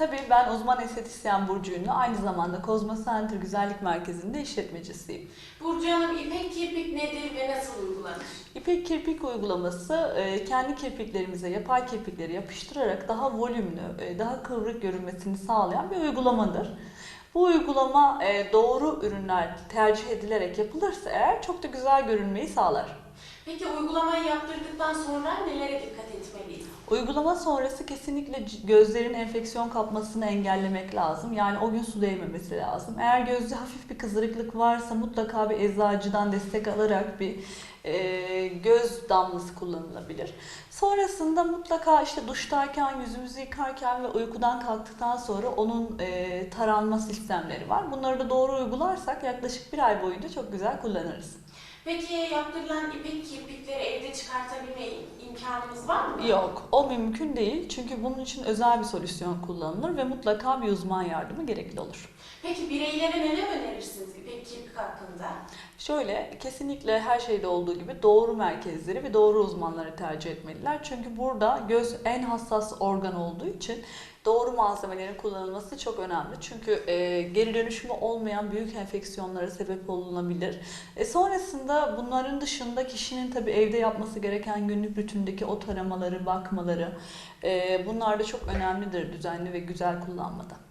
Tabii ben uzman estetisyen Burcu Ünlü. Aynı zamanda Kozmo Center Güzellik Merkezi'nde işletmecisiyim. Burcu Hanım ipek kirpik nedir ve nasıl uygulanır? İpek kirpik uygulaması e, kendi kirpiklerimize yapay kirpikleri yapıştırarak daha volümlü, e, daha kıvrık görünmesini sağlayan bir uygulamadır. Bu uygulama e, doğru ürünler tercih edilerek yapılırsa eğer çok da güzel görünmeyi sağlar. Peki uygulamayı yaptırdıktan sonra nelere dikkat etmeliyiz? Uygulama sonrası kesinlikle gözlerin enfeksiyon kapmasını engellemek lazım. Yani o gün su değmemesi lazım. Eğer gözde hafif bir kızarıklık varsa mutlaka bir eczacıdan destek alarak bir e, göz damlası kullanılabilir. Sonrasında mutlaka işte duştayken, yüzümüzü yıkarken ve uykudan kalktıktan sonra onun e, taranma sistemleri var. Bunları da doğru uygularsak yaklaşık bir ay boyunca çok güzel kullanırız. Peki yaptırılan ipek kirpikleri evde çıkartabilme im- imkanımız var mı? Yok, o mümkün değil. Çünkü bunun için özel bir solüsyon kullanılır ve mutlaka bir uzman yardımı gerekli olur. Peki bireylere neler önerirsiniz ipek kirpik hakkında? Şöyle, kesinlikle her şeyde olduğu gibi doğru merkezleri ve doğru uzmanları tercih etmeliler. Çünkü burada göz en hassas organ olduğu için doğru malzemelerin kullanılması çok önemli. Çünkü e, geri dönüşümü olmayan büyük enfeksiyonlara sebep olunabilir. E, sonrasında bunların dışında kişinin tabii evde yapması gereken günlük rutindeki o taramaları, bakmaları e, bunlar da çok önemlidir düzenli ve güzel kullanmada.